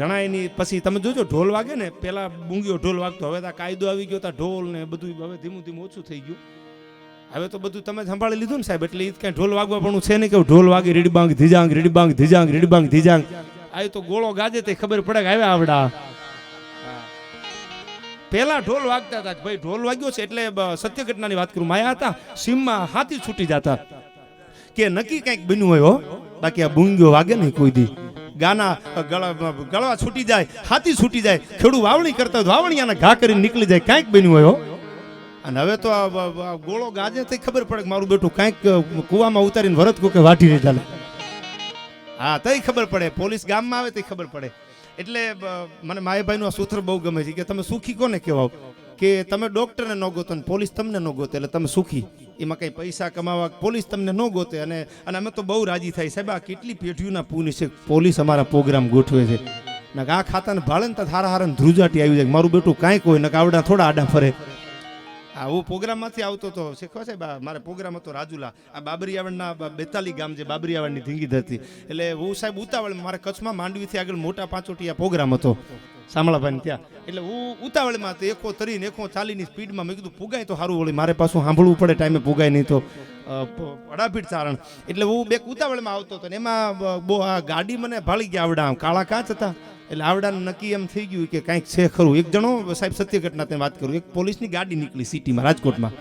ઘણા એની પછી તમે જોજો, ઢોલ વાગે ને, પેલા બુંગીઓ ઢોલ વાગતો. હવે તો કાયદો આવી ગયો, તા ઢોલ ને બધું હવે ધીમું ધીમું ઓછું થઈ ગયું. હવે તો બધું તમે સંભાળી લીધું ને સાહેબ, એટલે એ કાંઈ ઢોલ વાગવા પણ છે નહીં કે ઢોલ વાગે, રીડબાંગ, ધીજાંગ રીડબાંગ ધીજાંગ રીડબાંગ, ધીજાંગ. આ તો ગોળો ગાજે તે ખબર પડે કે આવ્યા આવડા. પેલા ઢોલ વાગતા હતા ભાઈ ઢોલ વાગ્યો છે એટલે સત્ય ઘટનાની વાત કરું. માયા હતા, સીમમાં હાથી છૂટી જતા. કે નક્કી કંઈક બન્યું હોય હો. બાકી આ બુંગીઓ વાગે નહીં કોઈ દી. ગાના ગળા ગળવા છૂટી જાય, હાથી છૂટી જાય, ખેડૂત વાવણી કરતા તો વાવણીયાના ઘા કરીને નીકળી જાય, કાંઈક બન્યું હોય અને હવે તો આ ગોળો ગાજે તો ખબર પડે કે મારું બેટું કાંઈક કૂવામાં ઉતારીને વરત કોકે વાટી ચાલે. હા તઈ ખબર પડે. પોલીસ ગામમાં આવે તો ખબર પડે. એટલે મને માયાભાઈનું આ સૂત્ર બહુ ગમે છે કે તમે સુખી કોને કહેવાઓ? કે તમે ડોક્ટરને ન ગોતો પોલીસ તમને ન ગોતે, એટલે તમે સુખી. એમાં કંઈ પૈસા કમાવા પોલીસ તમને ન ગોતે અને અને અમે તો બહુ રાજી થાય. સાહેબ, આ કેટલી પેઢીઓના પુની છે? પોલીસ અમારા પ્રોગ્રામ ગોઠવે છે. ને આ ખાતાને ભાળે ને હારા હારા ધ્રુજાટી આવી જાય. મારું બેટું કાંઈક હોય ને આવડા થોડા આડા ફરે. હા હું પ્રોગ્રામમાંથી આવતો હતો શીખવા સાહેબ મારે પ્રોગ્રામ હતો રાજુલા. આ બાબરિયાવળના બેતાલી ગામ છે બાબરિયાવળની ધીંગી ધરતી. એટલે હું સાહેબ ઉતાવળ મારે કચ્છમાં માંડવીથી આગળ મોટા પાંચોટિયા પ્રોગ્રામ હતો. શામળાભાઈ ત્યાં. એટલે હું ઉતાવળમાં તો એકો તરીને એકો ચાલીની સ્પીડમાં મેં કીધું, પુગાય તો સારું વળી મારે પાછું સાંભળવું પડે ટાઈમે પુગાય નહીં તો. અડાભીટ ચારણ. એટલે હું બે ઉતાવળમાં આવતો હતો ને એમાં બહુ આ ગાડી મને ભાળી ગયા આવડા આમ, કાળા કાચ હતા. એટલે આવડાનું નક્કી એમ થઈ ગયું કે કાંઈક છે ખરું. એક જણો સાહેબ સત્ય ઘટના વાત કરું. એક પોલીસની ગાડી નીકળી સિટીમાં, રાજકોટમાં.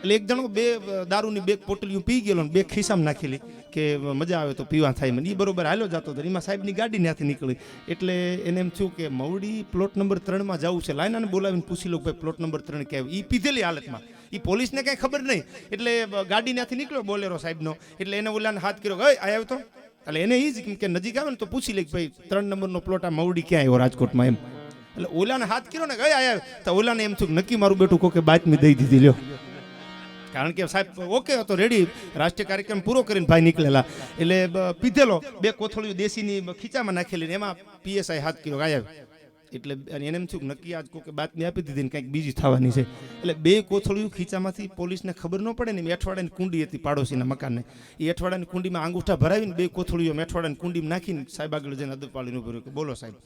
એટલે એક જણો બે દારૂની બે પોટલીઓ પી ગયેલો ને બે ખિસ્સામાં નાખેલી કે મજા આવે તો પીવા થાય મને એ બરોબર હાલ્યો જતો હતો એમાં સાહેબની ગાડી ત્યાંથી નીકળી. એટલે એને એમ થયું કે મવડી પ્લોટ નંબર ત્રણમાં જવું છે. લાઈનાને બોલાવીને પૂછી લો ભાઈ પ્લોટ નંબર ત્રણ ક્યાં એ પીધેલી હાલતમાં. એ પોલીસને કાંઈ ખબર નહીં. એટલે ગાડી ત્યાંથી નીકળ્યો બોલેરો સાહેબનો. એટલે એને ઓલાને હાથ કર્યો ગઈ આવ્યો તો એટલે એને એ જ કે નજીક આવે ને તો પૂછી લે કે ભાઈ, ત્રણ નંબરનો પ્લોટ આ મવડી ક્યાં આવ્યો રાજકોટમાં એમ? એટલે ઓલાને હાથ કર્યો ને ગયા આવ્યા તો ઓલાને એમ થયું નક્કી મારું બેટું કોકે બાતમી દઈ દીધી, લ્યો. કારણ કે સાહેબ ઓકે હતો રેડી રાષ્ટ્રીય કાર્યક્રમ પૂરો કરીને ભાઈ નીકળેલા. એટલે પીધેલો. બે કોથળીઓ દેશીની ખીચામાં નાખેલી એમાં પીએસઆઈ હાથ કર્યો, ગાયબ. એટલે એને એમ થયું નક્કી આજ કોકે બાતમી આપી દીધી ને કંઈક બીજી થવાની છે. એટલે બે કોથળીઓ ખીચામાંથી પોલીસને ખબર ન પડે ને એમ અઠવાડિયાની કુંડી હતી પાડોશીના મકાનને. એ અઠવાડિયાની કુંડીમાં આંગૂઠા ભરાવીને બે કોથળીઓ અઠવાડિયાની કુંડીમાં નાખીને સાહેબ આગળ જઈને અદપાળીને ઊભો રહ્યો. કે બોલો સાહેબ.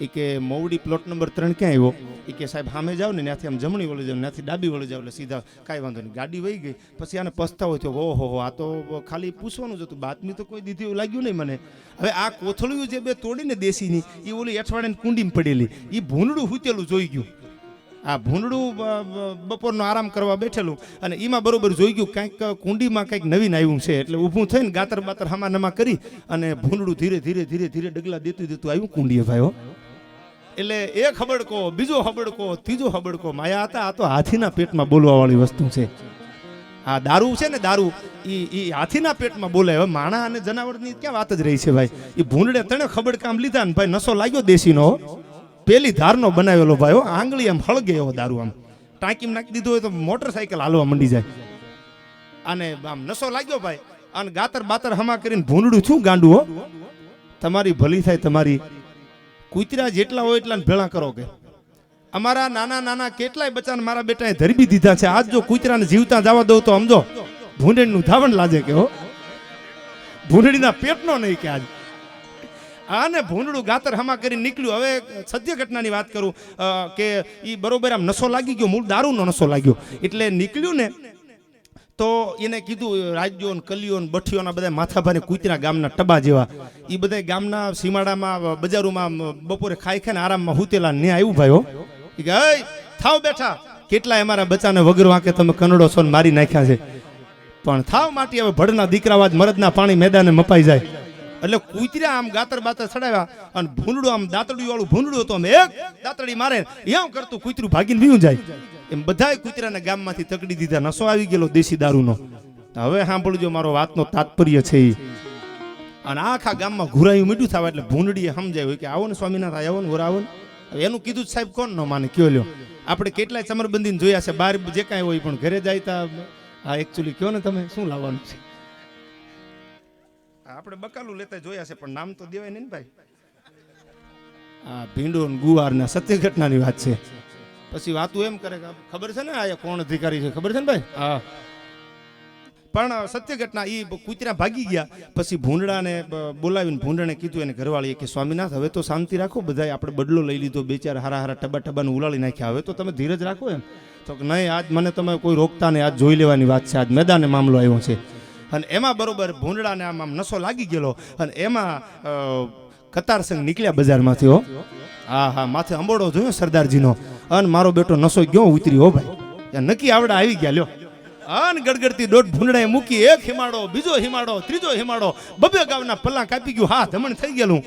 એ કે મોવડી પ્લોટ નંબર ત્રણ ક્યાં આવ્યો? એ કે સાહેબ સામે જાઓ ને, ત્યાંથી આમ જમણી વળી જાવ ત્યાંથી ડાબી વળી જાવ એટલે સીધા કાંઈ વાંધો નહીં. ગાડી વહી ગઈ, પછી આને પસ્તાવો થયો. ઓહો, હો, આ તો ખાલી પૂછવાનું જ હતું. બાતમી તો કોઈ દીધી એવું લાગ્યું નહીં મને. હવે આ કોથળીઓ જે બે તોડીને દેશીની એ ઓલી અઠવાડિયાની કુંડીમાં પડેલી એ ભૂંડડું હુતેલું જોઈ ગયું. આ બ- બપોરનો આરામ કરવા બેઠેલું અને એમાં બરોબર જોઈ ગયું, કાંઈક કુંડીમાં કંઈક નવીન આવ્યું છે. એટલે ઊભું થઈને ગાતર બાતર હામા નમા કરી અને ભૂંડળું ધીરે ધીરે ધીરે ધીરે ડગલા દેતું દેતું આવ્યું, કુંડીએ ભાઈ હો એટલે એક હબડકો, બીજો હબડકો, ત્રીજો હબડકો. માયા હતા, આ તો હાથીના પેટમાં બોલવા વાળી વસ્તુ છે. આ દારૂ છે ને દારૂ એ એ હાથીના પેટમાં બોલે હવે માણા અને જનાવરની ક્યાં વાત જ રહી છે ભાઈ? એ ભૂંડડે તણે ખબડકામ લીધા ને ભાઈ, નસો લાગ્યો દેશીનો. પેલી ધારનો બનાવેલો ભાઈ આંગળી આમ હળગે એવો દારૂ આમ. ટાંકીમાં નાખી દીધો હોય તો મોટરસાયકલ હાલવા મંડી જાય. અને આમ નસો લાગ્યો ભાઈ. અને ગાતર બાતર હમા કરીને ભૂંડડું છું ગાંડું તમારી ભલી થાય તમારી. કૂતરા જેટલા હોય એટલા ભેળા કરો કે. અમારા નાના નાના કેટલાય બચ્ચાને મારા બેટાએ ધરબી દીધા છે. આજ જો કૂતરાને જીવતા જવા દઉં તો સમજો, ભૂંડણીનું ધાવણ લાજે કે હો. ભૂંડણીના પેટનો નહીં કે આજ. આને ભૂંડડું ગાતર હમા કરીને નીકળ્યું. હવે સત્ય ઘટનાની વાત કરું કે એ બરોબર આમ નશો લાગી ગયો, મૂળ દારૂનો નશો લાગ્યો. એટલે નીકળ્યું ને તો એને કીધું રાજ્યો કલીઓ બઠીઓના બધા માથાભાને કૂતરા ગામના ટબા જેવા. એ બધા ગામના સીમાડામાં બજારોમાં બપોરે ખાઈ ખાઈને આરામમાં હુતેલા ને આવ્યું ભાઈઓ હો. કે "એય, થાવ બેઠા. કેટલાય અમારા બચ્ચાને વગર વાંકે તમે કનડો છો મારી નાખ્યા છે. પણ થાવ માટી હવે ભડના દીકરાવાજ મરદના પાણી મેદાને મપાઈ જાય. એટલે કૂતર્યા આમ ગાતર બાતર ચડાવ્યા અને ભૂંડડું આમ દાંતડી વાળું ભૂંડડું હતું આમ એક દાંતડી મારે એમ કરતું કૂતરું ભાગીને વીયું જાય. એમ બધાય કૂતરાના ગામમાંથી તકડી દીધા, નસો આવી ગયેલો દેશી દારૂનો. હવે સાંભળજો મારો વાતનો તાત્પર્ય છે અને આખા ગામમાં ઘુરાયું મીઠું થવા એટલે ભૂંડડીએ હોય કે આવો ને સ્વામિનારાયણ, આવો ને ઓરા આવો ને એનું કીધું સાહેબ કોણ ન માને? કયો લ્યો. આપણે કેટલાય ચમરબંધીને જોયા છે, બહાર જે કાંઈ હોય પણ ઘરે જાય તા. હા એકચ્યુઅલી કયો ને તમે? શું લાવવાનું છે? આપણે બકાલું લેતા જોયા છે, પણ નામ તો દેવાય નહીં ભાઈ. આ ભીંડો ગુવાર ને સત્ય ઘટનાની વાત છે. પછી વાતું એમ કરે કે ખબર છે ને આ કોણ અધિકારી છે? ખબર છે ને ભાઈ? હા. પણ સત્ય ઘટના એ કૂતરા ભાગી ગયા. પછી ભૂંડાને બોલાવીને ભૂંડણે કીધું એને ઘરવાળીએ કે સ્વામિનાથ હવે તો શાંતિ રાખો બધાય આપણે બદલો લઈ લીધો બે ચાર હારા હારા ટબા ટબાને ઉલાળી નાખ્યા. હવે તો તમે ધીરજ રાખો એમ. તો કે નહીં આજ મને તમે કોઈ રોકતા નહીં આજ જોઈ લેવાની વાત છે. આજ મેદાને મામલો આવ્યો છે. અને એમાં બરોબર ભૂંડડાને આમ આમ નશો લાગી ગયેલો. અને એમાં અ, કતાર સંઘ નીકળ્યા બજારમાંથી હો. હા હા. માથે અંબોડો જોયો સરદારજીનો. અને મારો બેટો નસો ગયો ઉતરી, હો ભાઈ. નક્કી આવડા આવી ગયા, લ્યો. અન ગડગડતી દોઢ ભૂંડડાએ મૂકી, એક હિમાડો, બીજો હિમાડો, ત્રીજો હિમાડો, બબે ગાવના પલ્લા કાપી ગયું, હા, ધમણ થઈ ગયેલું.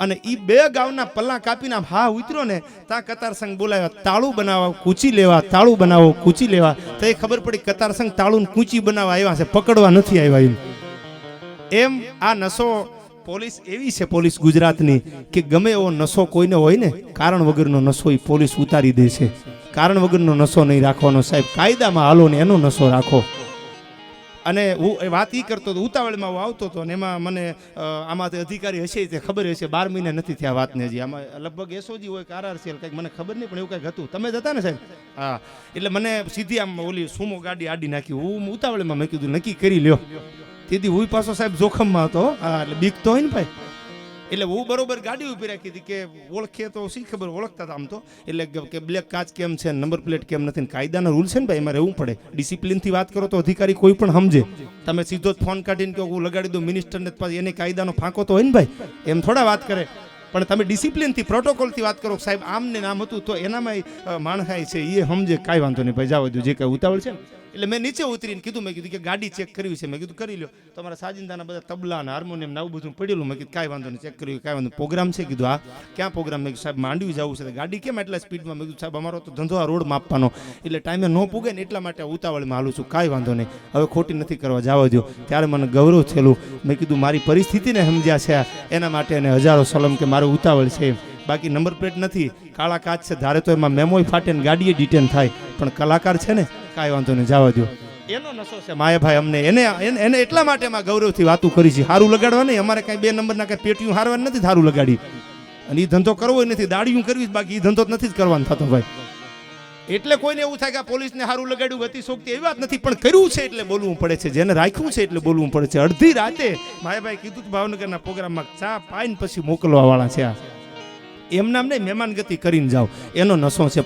અને એ બે ગાવના પલ્લા કાપીને હા ઉતર્યો ને ત્યાં કતાર સંઘ બોલાવ્યા તાળું બનાવવા કૂચી લેવા, તાળું બનાવો, કૂચી લેવા. તો એ ખબર પડી કતાર સંઘ તાળું કૂચી બનાવવા આવ્યા છે, પકડવા નથી આવ્યા એમ. એમ આ નશો પોલીસ એવી છે પોલીસ ગુજરાતની કે ગમે એવો નશો કોઈને હોય ને, કારણ વગરનો નશો એ પોલીસ ઉતારી દે છે. કારણ વગરનો નશો નહીં રાખવાનો સાહેબ. કાયદામાં હાલો ને એનો નશો રાખો. અને હું એ વાત એ કરતો હતો, ઉતાવળમાં હું આવતો હતો અને એમાં મને આમાં તે અધિકારી હશે તે ખબર હશે. બાર મહિના નથી થયા વાતને હજી. આમાં લગભગ એસઓજી હોય કે આરઆરસીએલ કંઈક મને ખબર નહીં, પણ એવું કંઈક હતું. તમે જ હતા ને સાહેબ? હા. એટલે મને સીધી આમ ઓલી સુમો ગાડી આડી નાખી. હું ઉતાવળમાં મેં કીધું, નક્કી કરી લ્યો. તેથી હું પાછો સાહેબ જોખમમાં હતો. હા, એટલે બીક તો હોય ને ભાઈ. એટલે હું બરોબર ગાડી ઊભી રાખી હતી કે ઓળખે તો શી ખબર, ઓળખતા હતા આમ તો. એટલે કે- બ્લેક કાચ કેમ છે નંબર પ્લેટ કેમ નથી કાયદાના રૂલ છે ને ભાઈ, એમાં રહેવું પડે. ડિસિપ્લિનથી વાત કરો તો અધિકારી કોઈ પણ સમજે. તમે સીધો જ ફોન કાઢીને કે હું લગાડી દઉં, મિનિસ્ટરને પાછી એને કાયદાનો ફાંકો તો હોય ને ભાઈ. એમ થોડા વાત કરે. પણ તમે ડિસિપ્લિનથી, પ્રોટોકોલથી વાત કરો સાહેબ આમ ને નામ હતું તો એનામાં માણસાઈ છે એ સમજે. કાંઈ વાંધો નહીં ભાઈ જાવ જે કાંઈ ઉતાવળ છે ને. એટલે મેં નીચે ઉતરીને કીધું, મેં કીધું કે ગાડી ચેક કરવી છે. મેં કીધું, કરી લો તમારા સાજિંદાના બધા તબલા અને હાર્મોનિયમ ને આવું બધું પડેલું. મેં કીધું, કાંઈ વાંધો નહીં ચેક કર્યું, કાંઈ વાંધો પ્રોગ્રામ છે? કીધું, હા. ક્યાં પ્રોગ્રામ? મેં સાહેબ, માંડવી જવું છે. ગાડી કેમ એટલા સ્પીડમાં? મેં કીધું, સાહેબ, અમારો તો ધંધો આ રોડ માપવાનો એટલે ટાઈમે ન પૂગે ને એટલા માટે ઉતાવળમાં હાલું છું. કાંઈ વાંધો નહીં, હવે ખોટી નથી કરવા, જવા દો ત્યારે મને ગૌરવ થયેલું. મેં કીધું, મારી પરિસ્થિતિને સમજ્યા છે. એના માટે એને હજારો સલમ કે મારું ઉતાવળ છે. બાકી નંબર પ્લેટ નથી. કાળા કાચ છે, ધારે તો એમાં મેમોય ફાટે ગાડીએ ડિટેન થાય. પણ કલાકાર છે ને કાંઈ વાંધો નહીં, જવા દો એનો નશો છે માયાભાઈ અમને. એને એને- એટલા માટે એમાં ગૌરવથી વાતું કરી છે. સારું લગાડવા નહીં. અમારે કાંઈ બે નંબરના કાંઈ પેટીયું હારવા નથી સારું લગાડી. અને એ ધંધો કરવો નથી. દાડિયું કરવી બાકી. એ ધંધો નથી જ કરવાનો થતો ભાઈ. એટલે કોઈને એવું થાય કે પોલીસને સારું લગાડ્યું, ગતિ શોખતી એવી વાત નથી. પણ કર્યું છે એટલે બોલવું પડે છે. જેને રાખ્યું છે એટલે બોલવું પડે છે. અડધી રાતે માયાભાઈ કીધું ભાવનગરના પ્રોગ્રામમાં, ચા પાઈને પછી મોકલવા વાળા છે આ. એમ નામ નહીં, મહેમાન ગતિ કરીને જાઓ. એનો નશો છે